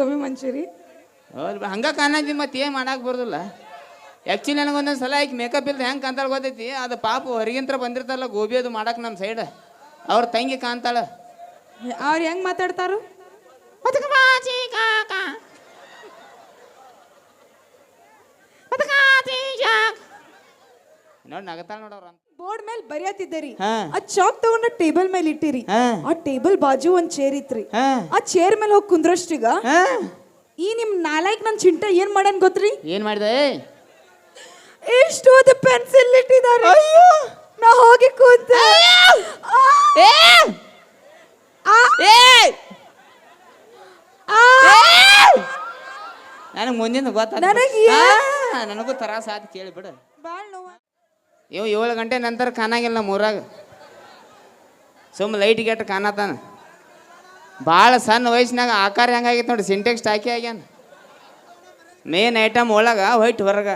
ಗೋಬಿ ಮಂಚೂರಿ? ಹೌದು ಬಿ- ಹಂಗ ಕಾಣಿ ಮತ್ತೆ ಏನು ಮಾಡಕ್ಕೆ ಬರೋದಿಲ್ಲ. ಆ್ಯಕ್ಚುಲಿ ನನಗೊಂದೊಂದು ಸಲ ಈಗ ಮೇಕಪ್ ಇಲ್ಲದೆ ಹೆಂಗೆ ಕಾಣ್ತಾಳೆ ಗೊತ್ತೈತಿ? ಅದು ಪಾಪ ಹೊರಗಿಂತ್ರ ಬಂದಿರ್ತಾರಲ್ಲ ಗೋಬಿ ಅದು ಮಾಡಕ್ಕೆ ನಮ್ಮ ಸೈಡ್ ಅವ್ರ ತಂಗಿ ಕಾಣ್ತಾಳೆ. ಅವ್ರು ಹೆಂಗೆ ಮಾತಾಡ್ತಾರು? ನೋಡಿ ನಗತಾಳ ನೋಡವ್ರ ಬೋರ್ಡ್ ಮೇಲೆ ಬರೆಯತ್ತಿದ್ದೀರಿ ಹಾ. ಆ ಚಾಕ್ ತಗೊಂಡ ಟೇಬಲ್ ಮೇಲೆ ಇಟ್ಟಿರಿ. ಹಾ. ಆ ಟೇಬಲ್ ಬಾಜು ಒಂದ್ ಚೇರ್ ಇತ್ರಿ. ಹಾ. ಆ ಚೇರ್ ಮೇಲೆ ಹೋಗಿ ಕುಂದ್ರಷ್ಟೀಗ ಹಾ. ಈ ನಿಮ್ ನಾಲ್ಕ ನನ್ ಚಿಂಟ ಏನ್ ಮಾಡನ್ ಗೊತ್ತ್ರಿ? ಏನ್ ಮಾಡಿದೆ? ಎಷ್ಟು ಓದ ಪೆನ್ಸಿಲ್ ಇಟ್ಟಿದ್ದಾರೆ ನಾ ಹೋಗಿ ಕೂತ. ಆ, ಆ, ಆ. ನನಗೆ ಮುಂದಿನ ಗೊತ್ತ ನನಗೆ ನನಗೂ ತರಾಸ ಆದ್ ಕೇಳಿ ಬಿಡು. ಬಾಳ್ ಇವ್ ಏಳು ಗಂಟೆ ನಂತರ ಕಾಣಾಗಿಲ್ಲ ನಮ್ಮ ಊರಾಗ. ಸುಮ್ಮ ಲೈಟ್ ಗೇಟ್ ಕಾಣತಾನ ಭಾಳ ಸಣ್ಣ ವಯಸ್ಸಿನಾಗ ಆಕಾರ ಹೆಂಗಾಗಿತ್ತು ನೋಡಿ ಸಿಂಟೆಕ್ಸ್ ಟಾಕಿ ಆಗ್ಯಾನ. ಮೇನ್ ಐಟಮ್ ಒಳಗ ವೈಟ್ ಹೊರಗ.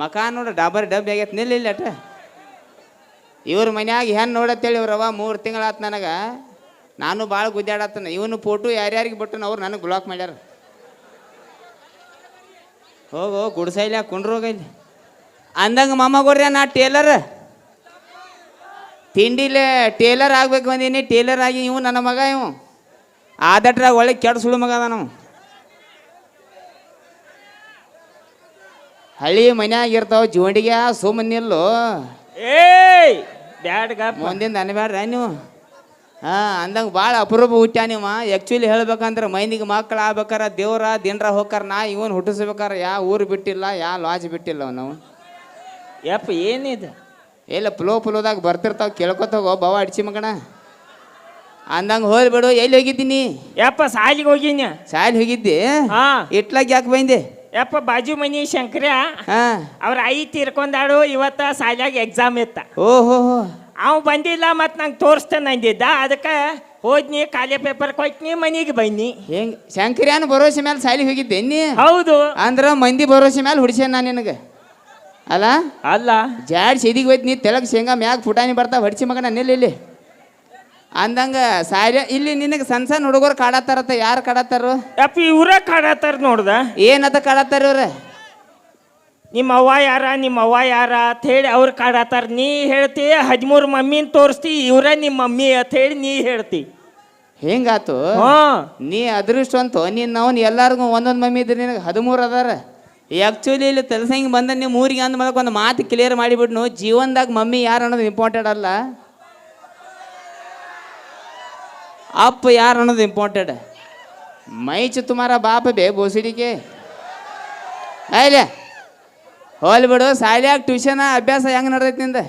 ಮಕ ನೋಡು, ಡಬರ್ ಡಬ್ಬಿ ಆಗೈತೆ ನಿಲ್ಲ ಇಲ್ಲ ಅಟ ಇವ್ರ ಮನ್ಯಾಗ ಹೆಣ್ಣು ನೋಡತ್ತೇಳಿ ಇವ್ರವ ಮೂರು ತಿಂಗಳಾತು ನನಗೆ. ನಾನು ಭಾಳ ಗುದ್ದಾಡತ್ತನ. ಇವನು ಫೋಟೋ ಯಾರ್ಯಾರಿಗೆ ಬಿಟ್ಟನ ಅವ್ರು ನನಗೆ ಬ್ಲಾಕ್ ಮಾಡ್ಯಾರ. ಹೋಗು ಕುಂಡ್ರೋಗ ಇಲ್ಲಿ. ಅಂದಂಗ ಮಾಮಗೋರ್ಯ ನಾ ಟೇಲರ್. ತಿಂಡಿಲೆ ಟೇಲರ್ ಆಗ್ಬೇಕು ಬಂದೀನಿ ಟೇಲರ್ ಆಗಿ ಇವು ನನ್ನ ಮಗ ಇವು ಆದಟ್ರಾಗ ಒಳ್ಳೆ ಕೆಟ್ಟ ಸುಳು ಮಗ ಅದ ನಾವು ಹಳ್ಳಿ ಮನ್ಯಾಗ ಇರ್ತಾವ ಜೋಂಡಿಗೆ ಸುಮ್ಮನಿಲ್ಲು ಏಯ್ ಬ್ಯಾಡ್ ಗಪ್ಪ. ಮುಂದಿಂದ ಅನ್ಬೇಡ್ರ ನೀವು. ಹಾಂ ಅಂದಂಗೆ ಭಾಳ ಅಪರೂಪ ಹುಟ್ಟ್ಯಾ ನೀವು. ಆ್ಯಕ್ಚುಲಿ ಹೇಳ್ಬೇಕಂದ್ರೆ ಮೈನಿಗೆ ಮಕ್ಕಳು ಆಗ್ಬೇಕಾರ ದೇವ್ರ ದಿನರ ಹೋಗ್ಕಾರ ನಾ ಇವನ್ ಹುಟ್ಟಿಸ್ಬೇಕಾರ ಯಾವ ಊರು ಬಿಟ್ಟಿಲ್ಲ ಯಾವ ಲಾಜ್ ಬಿಟ್ಟಿಲ್ಲ ನಾವು ಯಪ್ಪ ಏನಿದು? ಎಲ್ಲ ಪ್ಲೋ ಪ್ಲೋದಾಗ ಬರ್ತಿರ್ತಾವ ಹೋಗೋ ಬವ ಅಡ್ಸಿ ಮಗಣ ಅಂದಂಗೆ ಹೋಲ್ ಬಿಡು ಎಲ್ಲಿ ಹೋಗಿದ್ದೀನಿ? ಯಪ್ಪ ಸಾಲಿಗೆ ಹೋಗಿನಿ ಸಾಲಿ ಹೋಗಿದ್ದೆ? ಹಾ. ಇಟ್ಲಾಗ ಯಾಕೆ ಬಂದೆ? ಯಪ್ಪ ಬಾಜು ಮನಿ ಶಂಕರ ಹಾಂ. ಅವ್ರ ಐ ತೀರ್ಕೊಂಡಾಳು ಇವತ್ತ ಸಾಲ್ಯಾಗ ಎಕ್ಸಾಮ್ ಇತ್ತ. ಓಹೋ. ಅವ್ ಬಂದಿಲ್ಲ ಮತ್ ನಂಗೆ ತೋರಿಸ್ತಾನೆ ಅಂದಿದ್ದ ಅದಕ್ಕೆ ಹೋದ್ನಿ ಖಾಲಿ ಪೇಪರ್ ಕೊಟ್ನಿ ಮನಿಗೆ ಬನ್ನಿ. ಹೆಂಗ್ ಶಂಕರ್ಯಾನ ಭರೋಸೆ ಮೇಲೆ ಸಾಲಿಗೆ ಹೋಗಿದ್ದೆ ನೀ ಹೌದು. ಅಂದ್ರ ಮಂದಿ ಭರೋಸೆ ಮೇಲೆ ಹುಡ್ಸ್ಯಾನ ನಿನಗೆ. ಅಲ್ಲ? ಅಲ್ಲ. ಜಾಡ್ ಸಿದಿಗೆ ಹೋಯ್ತು ನೀ ತೆಳಗ್ ಶೇಂಗಾ ಮ್ಯಾಗ ಫುಟಾನಿ ಬರ್ತಾ ಹೊಡ್ಸಿ ಮಗನ ನಿಲ್ಲ ಇಲ್ಲಿ. ಅಂದಂಗ ಸಾರಿ ಇಲ್ಲಿ ನಿನಗೆ ಸಣ್ಣ ಸಣ್ಣ ಹುಡುಗರು ಕಾಡತ್ತಾರತ್ತ ಯಾರು ಕಾಡತ್ತಾರು ಅಪ್ಪ ಇವ್ರ ಕಾಡತ್ತಾರ ನೋಡ್ದ? ಏನತ್ತ ಕಾಡತ್ತಾರ ಇವ್ರ? ನಿಮ್ಮ ಅವ್ವ ಯಾರ ನಿಮ್ಮ ಅವ್ವ ಯಾರ ಅಂತ ಹೇಳಿ ಅವ್ರು ಕಾಡತ್ತಾರ ನೀ ಹೇಳ್ತಿ ಹದಿಮೂರು ಮಮ್ಮಿನ ತೋರಿಸ್ತಿ ಇವ್ರ ನಿಮ್ಮ ಮಮ್ಮಿ ಅಂತ ಹೇಳಿ ನೀ ಹೇಳ್ತಿ. ಹೆಂಗಾತು? ಹ್ಞೂ ನೀ ಅಂತ ನೀನ್ ನಾವು ಎಲ್ಲಾರ್ಗು ಒಂದೊಂದು ಮಮ್ಮಿ ಇದ್ರೆ ನಿನಗೆ ಹದಿಮೂರು ಅದಾರ. ಆ್ಯಕ್ಚುಲಿ ಇಲ್ಲಿ ತಲಸಂಗಿ ಬಂದ ನಿಮ್ಮ ಊರಿಗೆ ಅಂದ ಮೇಲೆ ಒಂದು ಮಾತು ಕ್ಲಿಯರ್ ಮಾಡಿಬಿಟ್ನು ಜೀವನದಾಗ ಮಮ್ಮಿ ಯಾರು ಅನ್ನೋದು ಇಂಪಾರ್ಟೆಂಟ್ ಅಲ್ಲ. ಅಪ್ಪ ಯಾರು ಅನ್ನೋದು ಇಂಪಾರ್ಟೆಂಟ್ ಮೈಚು ತುಮಾರ ಬಾಪ ಬೇ ಬೋಸಿಡಿಕೆ ಆಯ್ಲೆ ಹೋಲ್ ಬಿಡು ಸಾಲಿಯಾಗ ಟ್ಯೂಷನ್ ಅಭ್ಯಾಸ ಹೆಂಗೆ ನಡ್ದೈತಿ ನಿಂದ?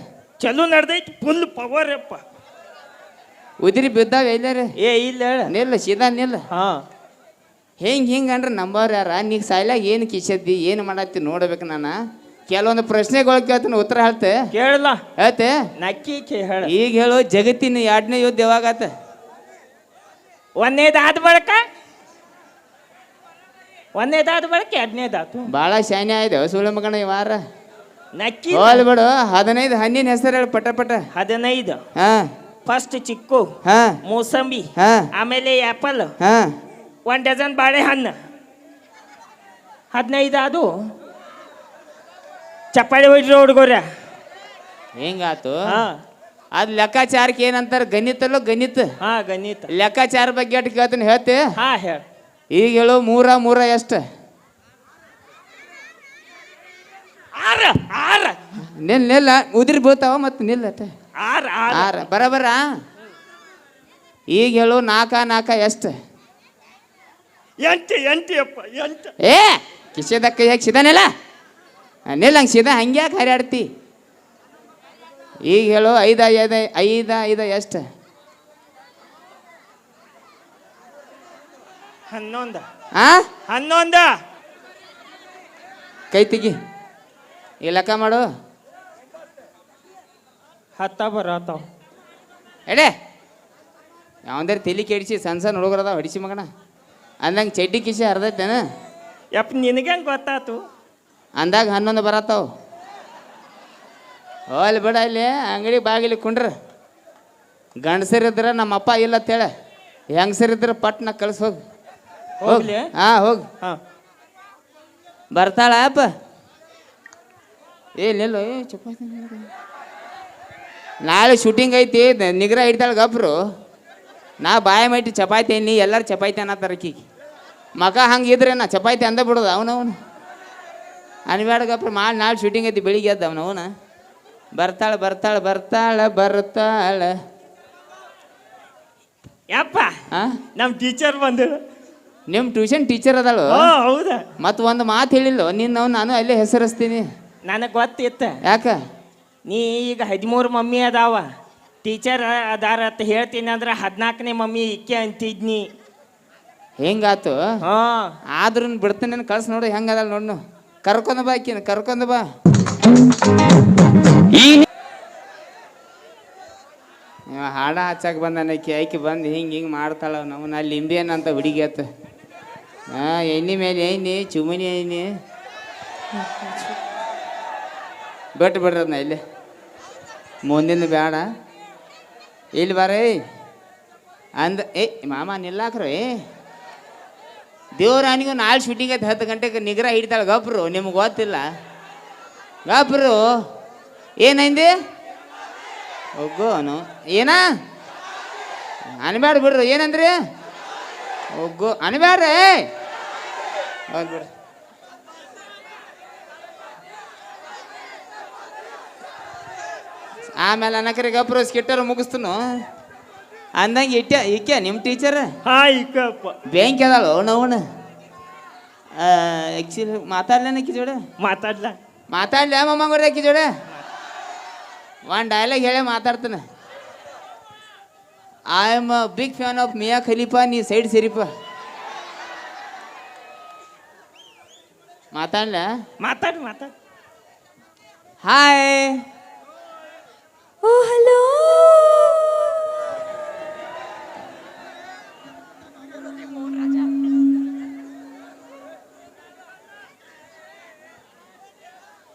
ಚಲೋ ನಡ್ದೈತಿ ಫುಲ್ ಪವರ್ ಅಪ್ಪ ಉದಿರಿ ಬಿದ್ದಾವ ರೀ ಏ ಇಲ್ಲ ಹೇಳ. ನಿಲ್ಲ ಸೀದಾ ನಿಲ್ಲ. ಹಾ. ಹೆಂಗೆ ಹಿಂಗೆ ಅಂದ್ರೆ ನಂಬರ್ ಯಾರ? ನೀ ಸಾಯ್ಲಾಗ ಏನು ಕಿಸದ್ದಿ ಏನು ಮಾಡತ್ತಿ ನೋಡ್ಬೇಕು ನಾನು? ಕೆಲವೊಂದು ಪ್ರಶ್ನೆಗಳು ಕೇಳ್ತೀನಿ ಉತ್ತರ ಹೇಳ್ತೆ. ಕೇಳಲ್ಲ ಹೇಳ್ತೆ. ನಕ್ಕಿ ಹೇಳ. ಈಗ ಹೇಳು ಜಗತ್ತಿನ ಎರಡನೇ ಯುದ್ಧ ಯಾವಾಗಾತ? ಒಂದನೇದಾದ ಬಳಕ? ಒಂದನೇದಾದ ಬಳಕ ಎರಡನೇದಾತು ಭಾಳ ಶಾನೆ ಆಯ್ತು ಸುಳ್ಳು ಮಗಣ ಈ ವಾರ. ನಕ್ಕಿ ಹೋಲ್ ಬಿಡು ಹದಿನೈದು ಹಣ್ಣಿನ ಹೆಸರು ಹೇಳು ಪಟ ಪಟ ಹದಿನೈದು. ಹಾ. ಫಸ್ಟ್ ಚಿಕ್ಕು. ಹಾ. ಮೂಸಂಬಿ. ಹಾ. ಆಮೇಲೆ ಆ್ಯಪಲ್ ಹಾಂ. ಒಂದು ಡಜನ್ ಬಾಳೆಹಣ್ಣು. ಹದಿನೈದು ಅದು. ಚಪ್ಪಾಳಿ ಹೊಯ್ರಿ ಹುಡುಗರ ಹೆಂಗಾತು ಅದ್ ಲೆಕ್ಕಾಚಾರಕ್ಕೆ ಏನಂತಾರೆ? ಗಣಿತಲ್ಲೋ ಗಣಿತ? ಹಾ ಗಣಿತ. ಲೆಕ್ಕಾಚಾರ ಬಗ್ಗೆ ಅಟ್ ಕೇಳ್ತೀನಿ ಹೇಳ್ತೆ? ಹಾ ಹೇಳ. ಈಗ ಹೇಳು ಮೂರ ಮೂರ ಎಷ್ಟು? ಆರ ಆರ. ನಿಲ್ ನಿಲ್ಲ. ಉದಿರಿ ಬೀಳ್ತಾವ ಮತ್ತು ನಿಲ್ಲಟ ಆರ ಆರ. ಆರ. ಬರಬರ ಈಗ ಹೇಳು ನಾಲ್ಕ ನಾಲ್ಕ ಎಷ್ಟು? ಎಂಟು ಎಂಟು ಅಪ್ಪ ಎಂಟು. ಏ ಕಿಶೆದ ಕೈ ಹಾಕಿ ಸಿದಾನೆಲ್ಲ? ನಿಲ್ಲ ಹಂಗೆ ಸಿದ ಹಂಗೆ ಯಾಕೆ ಹರಿಯಾಡ್ತಿ ಈಗ ಹೇಳು ಐದ ಐದ ಐದ ಐದ ಎಷ್ಟು? ಹನ್ನೊಂದು. ಆ? ಹನ್ನೊಂದು. ಕೈ ತಿಗಿ. ಈ ಲೆಕ್ಕ ಮಾಡು. ಹತ್ತ ಬರತ್ತಾವ ಎಡೆ ಯಾವಂದ್ರೆ ತಲೆ ಕೆಡಿಸಿ ಸಣ್ಣ ಸಣ್ಣ ಹುಡುಗರದ ಹೊಡಿಸಿ ಮಗನ. ಅಂದಂಗೆ ಚಡ್ಡಿ ಕಿಶಿ ಹರಿದೈತೇನ? ಯಪ್ಪ ನಿನಗಂಗೆ ಗೊತ್ತಾತು? ಅಂದಾಗ ಹನ್ನೊಂದು ಬರತ್ತಾವ. ಅಲ್ಲಿ ಬಿಡ ಇಲ್ಲಿ ಅಂಗಡಿ ಬಾಗಿಲಿ ಕುಂಡ್ರ. ಗಂಡಸರಿದ್ರೆ ನಮ್ಮ ಅಪ್ಪ ಇಲ್ಲ ಅಂತೇಳ ಹೆಂಗಸರಿದ್ರೆ ಪಟ್ನ ಕಳ್ಸಿ ಹೋಗ್. ಹೋಗ್ ಹೋಗ್ಲಿ? ಹಾಂ ಹೋಗಿ. ಹಾಂ. ಬರ್ತಾಳ ಅಪ್ಪ. ಏ ನಿಲ್ಲು ಏ ಚಪ್ಪ ನಾಳೆ ಶೂಟಿಂಗ್ ಐತಿ ನಿಗ್ರಹ ನಿಗ್ರ ಗಪ್ರು. ಗಬ್ರು ನಾ ಬಾಯ ಮೈಟಿ ಚಪಾತಿ ನೀ ಎಲ್ಲರೂ ಚಪಾತಿ ಅನ್ನತ್ತಾರ ಆಕಿಗೆ. ಮಗ ಹಂಗೆ ಇದ್ರೆ ನಾ ಚಪಾತಿ ಅಂದ ಬಿಡೋದು ಅವನವನು ಅನ್ಬೇಡ ಗಪ್ರ ಮಾಡಿ ನಾಳೆ ಶೂಟಿಂಗ್ ಐತಿ ಬೆಳಿಗ್ಗೆ ಎದ್ದ ಅವನವನ ಬರ್ತಾಳೆ ಬರ್ತಾಳೆ ಬರ್ತಾಳೆ ಬರ್ತಾಳೆ. ಯಪ್ಪ ನಮ್ಮ ಟೀಚರ್ ಬಂದಳು ನಿಮ್ಮ ಟ್ಯೂಷನ್ ಟೀಚರ್ ಅದಳು? ಹೌದಾ. ಮತ್ತು ಒಂದು ಮಾತು ಹೇಳಿಲ್ಲ ನಿನ್ನ ನಾನು ಅಲ್ಲೇ ಹೆಸರಿಸ್ತೀನಿ. ನನಗೆ ಗೊತ್ತಿತ್ತ. ಯಾಕ? ನೀ ಈಗ ಹದಿಮೂರು ಮಮ್ಮಿ ಅದಾವ. ಟೀಚರ್ ಅದಾರ ಅಂತ ಹೇಳ್ತೀನಿ ಅಂದ್ರೆ ಹದಿನಾಲ್ಕನೇ ಮಮ್ಮಿ ಇಕ್ಕೆ ಅಂತಿದ್ನಿ. ಹೆಂಗಾತು? ಹಾ. ಆದ್ರೂ ಬಿಡ್ತೀನಿ ಕಳ್ಸಿ ನೋಡು ಹೆಂಗದ ನೋಡ್ನು. ಕರ್ಕೊಂಡು ಬಾ ಆಕಿನ ಕರ್ಕೊಂಡು ಬಾ. ಇವ ಹಾಡ ಹಚ್ಚಕ್ ಬಂದಾನ ಆಕಿ ಆಕಿ ಬಂದು ಹಿಂಗೆ ಹಿಂಗೆ ಮಾಡ್ತಾಳ ನಾವು ಅಲ್ಲಿ ಲಿಂಬೆನ್ ಅಂತ ಹುಡುಗಿ ಆತ. ಹಾಂ ಎಣ್ಣೆ ಮೇಲೆ ಎಣ್ಣೆ ಚುಮನಿ ಎಣ್ಣೆ. ಬಿಟ್ಟು ಬಿಡ್ರದ್ನ ಇಲ್ಲಿ. ಮುಂದಿನ ಬೇಡ ಇಲ್ಲಿ ಬಾರೇ. ಅಂದ, ಏ, ಮಾಮ ನಿಲ್ಲಾಕ್ರಿ ನನಗೆ ನಾಳೆ ಶೂಟಿಂಗ್ ಐತೆ, ಹತ್ತು ಗಂಟೆಗೆ ನಿಗ್ರ ಹಿಡಿತಾಳೆ ಗಬ್ರು ನಿಮ್ಗೆ ಗೊತ್ತಿಲ್ಲ. ಗಬ್ರು ಏನೈಂದಿ? ಒಗ್ಗೋನು ಏನ? ಅನ್ಬೇಡ ಬಿಡ್ರಿ, ಏನಂದ್ರಿ? ಒಗ್ಗು ಅನ್ಬೇಡ್ರಿ ಹೌದು ಬಿಡ್ರಿ ಆಮೇಲೆ ಅನ್ನಕರಿ ಗಬ್ರು ಸ್ಕಿಟ್ಟರ್ ಮುಗಿಸ್ತನು. ಅಂದಂಗೆ ಇಟ್ಟ ಇಕ್ಕ ನಿಮ್ಮ ಟೀಚರ್ ಹಾ ಇಕ್ಕಪ್ಪ ಬ್ಯಾಂಕ್ ಅದಾಳು ನವನ ಆ್ಯಕ್ಚುಲಿ ಮಾತಾಡ್ಲೇನ ಆಕಿ ಜೋಡೆ? ಮಾತಾಡ್ಲ. ಮಾತಾಡ್ಲ ಮಮ್ಮಂಗೋಡ ಆಕಿ ಜೋಡೆ? ಒಂದು ಡೈಲಾಗ್ ಹೇಳೇ ಮಾತಾಡ್ತಾನೆ. I am a big fan of Mia Khalifa ನೀ ಸೈಡ್ ಸೇರಿಪ ಮಾತಾಡ್ಲ? ಮಾತಾಡ್ ಮಾತಾಡ್. ಹಾಯ್ ಓ ಹಲೋ.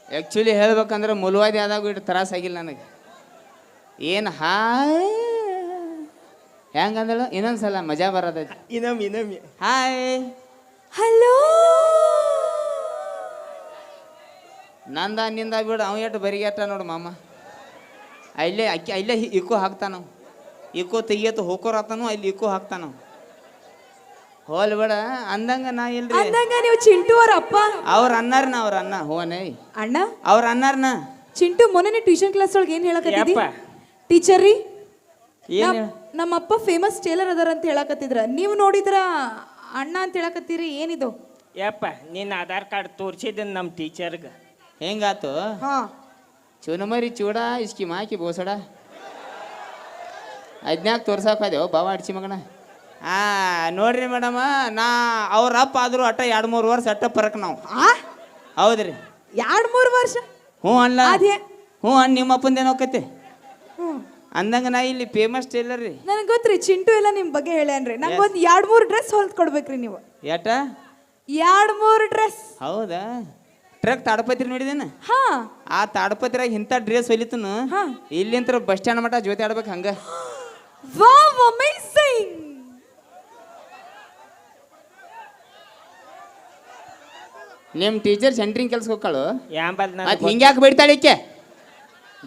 ಆ್ಯಕ್ಚುಲಿ ಹೇಳ್ಬೇಕಂದ್ರೆ ಮುಲುವಾದಿ ಆದಾಗ ಇಟ್ಟು ತ್ರಾಸಾಗಿಲ್ಲ ನನಗೆ. ಏನು ಹಾಯ್. ಹೆಂಗಂದಳು? ಇನ್ನೊಂದ್ಸಲ ಮಜಾ ಬರೋದೈತಿ ಇನ್ನೊಮ್ ಇನ್ನೊಮ್ ಹಾಯ್. ಹಲೋ. ನಂದ ನಿಂದ ಬಿಡು ಅವ ಎಷ್ಟು ಬರಿಗೆಟ್ಟ ನೋಡು ಮಾಮ. ಅಲ್ಲೇ ಅಕ್ಕಿ ಅಲ್ಲೇ ಹಿ- ಇಕ್ಕೋ ಹಾಕ್ತಾನ ಇಕೋ ಇಕ್ಕೋ ತೆಗಿಯತ್ತು ಹೋಕೋರ್ ಆತನು ಅಲ್ಲಿ ಇಕೋ ಹಾಕ್ತಾನ. ಹೋಲ್ ಬೇಡ ಅಂದಂಗ ನಾ ಇಲ್ರಿ. ಅಂದಂಗ ನೀವು ಚಿಂಟು ಅವ್ರ ಅಪ್ಪ. ಅವ್ರ ಅನ್ನಾರ್ನ ಅವ್ರ ಅನ್ನ. ಹೋನೇ ಅಣ್ಣ. ಅವ್ರ ಅನ್ನಾರ್ನ. ಚಿಂಟು ಮೊನ್ನೆ ಟ್ಯೂಷನ್ ಕ್ಲಾಸ್ ಒಳಗೆ ಏನ್ ಹೇಳಕತ್ತಿದ್ದಿ ಯಪ್ಪ. ಟೀಚರ್ ರೀ? ಏನು ನಮ್ಮ ನಮ್ಮಪ್ಪ ಫೇಮಸ್ ಟೇಲರ್ ಅದಾರ ಅಂತ ಹೇಳಕತ್ತಿದ್ರ. ನೀವು ನೋಡಿದ್ರ ಅಣ್ಣ ಅಂತ ಹೇಳಕತ್ತೀರಿ ಏನಿದು? ಯಪ್ಪ ನಿನ್ನ ಆಧಾರ್ ಕಾರ್ಡ್ ತೋರಿಸಿದ್ದೀನಿ ನಮ್ಮ ಟೀಚರ್ಗೆ ಹೆಂಗಾತು? ಹಾ. ಚುನಮರಿ ಚೂಡ ಇಸ್ಕಿ ಮಾಕಿ ಬೋಸಡ. ಅದ್ನ್ಯಾಕೆ ತೋರ್ಸಾಕ ಹೋದೆವು ಬಾವ ಅಡ್ಸಿ ಮಗನ. ಆ ನೋಡ್ರಿ ಮೇಡಮ ನಾ ಅವ್ರ ಅಪ್ಪ ಆದರೂ ಅಟ್ಟ ಎರಡು ಮೂರು ವರ್ಷ ಅಟ್ಟ ಪರಕ್ ನಾವು. ಆ? ಹೌದ್ರಿ. ಎರಡ್ ಮೂರು ವರ್ಷ? ಹ್ಞೂ ಅಲ್ಲ. ಅದೇ. ಹ್ಞೂ ಅನ್ ನಿಮ್ಮ ಅಪ್ಪಂದೇನು ಹೋಕತ್ತೆ ಅಂದಂಗ ನಾ ಇಲ್ಲಿ ಫೇಮಸ್ ಟೇಲರ್ ರೀ. ನನಗೆ ಗೊತ್ತ್ರಿ ಚಿಂಟು ಎಲ್ಲ ನಿಮ್ ಬಗ್ಗೆ ಹೇಳ್ಯಾನ್ರಿ ನಂಗೆ ಒಂದ್ ಎರಡ್ ಮೂರು ಡ್ರೆಸ್ ಹೊಲ್ದು ಕೊಡ್ಬೇಕ್ರಿ ನೀವು. ಎಟ ಎರಡು ಮೂರು ಡ್ರೆಸ್ ಹೌದಾ? ಟ್ರಕ್ ತಾಡಪತ್ರಿ ನೋಡಿದೇನ? ಹಾ. ಆ ತಾಡಪತ್ರಿಯಾಗ ಇಂಥ ಡ್ರೆಸ್ ಹೊಲಿತನು ಹಾ. ಇಲ್ಲಿಂತ್ರ ಬಸ್ ಸ್ಟ್ಯಾಂಡ್ ಮಟ ಜೊತೆ ಆಡ್ಬೇಕು ಹಂಗ. ವಾವ್ ಅಮೇಜಿಂಗ್ ನಿಮ್ಮ ಟೀಚರ್ ಸೆಂಟ್ರಿಂಗ್ ಕೆಲ್ಸ ಹೋಗ್ಕಳು? ಯಾಂಬಲ್ ಮತ್ತೆ ಹಿಂಗ್ಯಾಕೆ ಬಿಡ್ತಾಳೆ ಈಕೆ?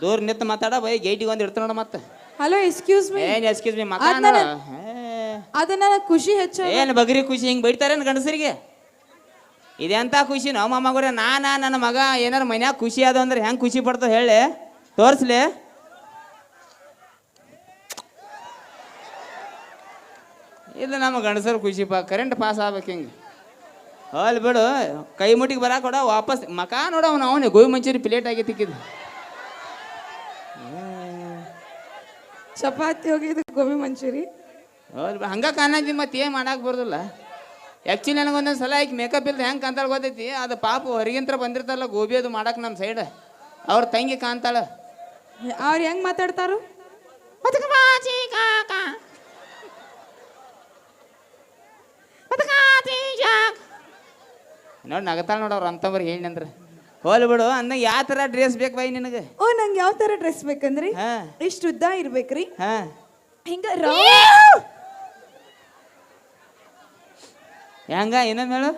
ದೂರ ನಿಂತು ಮಾತಾಡ ಬೈ ಗೇಟಿಗೆ ಒಂದ್ ಇಡ್ತ ನೋಡ ಮತ್ತೆ. ಹಲೋ ಎಕ್ಸ್ಕ್ಯೂಸ್ ಮೀ ಏನ್ ಎಸ್ಕ್ಯೂಸ್ ಮೀ ಮಕ್ಕಳ ಅದನ್ನ ನನ್ನ- ಅದ ನನಗೆ ಖುಷಿ ಹೆಚ್ಚ ಏನು ಬಗ್ರಿ ಖುಷಿ ಹಿಂಗ್ ಬೈತಾರೇನು ಗಂಡಸರಿಗೆ? ಇದೆಂತ ಖುಷಿ? ನಾವು ಮಾಮಗೋರೆ ನಾನು ನನ್ನ ಮಗ ಏನಾರು ಮನ್ಯಾಗ ಖುಷಿ ಅದ ಅಂದ್ರೆ ಹೆಂಗೆ ಖುಷಿ ಪಡ್ತಾವ ಹೇಳಿ? ತೋರಿಸ್ಲಿ. ಇದು ನಮ್ಮ ಗಂಡಸರು ಖುಷಿ ಪಾ ಕರೆಂಟ್ ಪಾಸ್ ಆಗ್ಬೇಕು ಹಿಂಗೆ. ಅಲ್ಲಿ ಬಿಡು ಕೈ ಮುಟ್ಟಿಗೆ ಬರ ಕೊಡ ವಾಪಸ್ ಮಕ ನೋಡ ಅವನು ಅವನೇ ಗೋಬಿ ಮಂಚೂರಿ ಪ್ಲೇಟ್ ಆಗಿ ತಿಕ್ಕಿದ್ದು ಚಪಾತಿ ಹೋಗಿದ್ದು ಗೋಬಿ ಮಂಚೂರಿ. ಹೌದು ಕಾಣಿ ಹಂಗೆ ಕಾಣತಿ ಮತ್ತೆ ಏನು ಮಾಡಕ್ಕೆ ಬರೋದಿಲ್ಲ. ಆ್ಯಕ್ಚುಲಿ ನನಗೆ ಒಂದೊಂದು ಸಲ ಈಗ ಮೇಕಪ್ ಇಲ್ಲದೆ ಹೆಂಗೆ ಕಾಂತಾಳೆ ಗೊತ್ತೈತಿ? ಅದು ಪಾಪ ಹೊರಗಿಂತ್ರ ಬಂದಿರ್ತಾರಲ್ಲ ಗೋಬಿ ಅದು ಮಾಡಕ್ಕೆ ನಮ್ಮ ಸೈಡ್ ಅವ್ರ ತಂಗಿ ಕಾಣ್ತಾಳೆ. ಅವ್ರು ಹೆಂಗ್ ಮಾತಾಡ್ತಾರು? ನೋಡಿ ನಗತಾಳ ನೋಡು ಅವ್ರು ಅಂತವ್ರು ಹೇಳಿ ಅಂದ್ರೆ. ಹೋಲ್ ಬಿಡು ಅನ್ನ ಯಾವ ಥರ ಡ್ರೆಸ್ ಬೇಕು ಬೈ ನಿನಗೆ? ಓ ನಂಗೆ ಯಾವ ತರ ಡ್ರೆಸ್ ಬೇಕಂದ್ರಿ? ಹಾಂ. ಇಷ್ಟು ಉದ್ದ ಇರ್ಬೇಕ್ರಿ. ಹಾ. ಹಿಂಗ ರೌ- ಹೆಂಗ ಇನ್ನೊಮ್ಮೆ ಹೇಳು?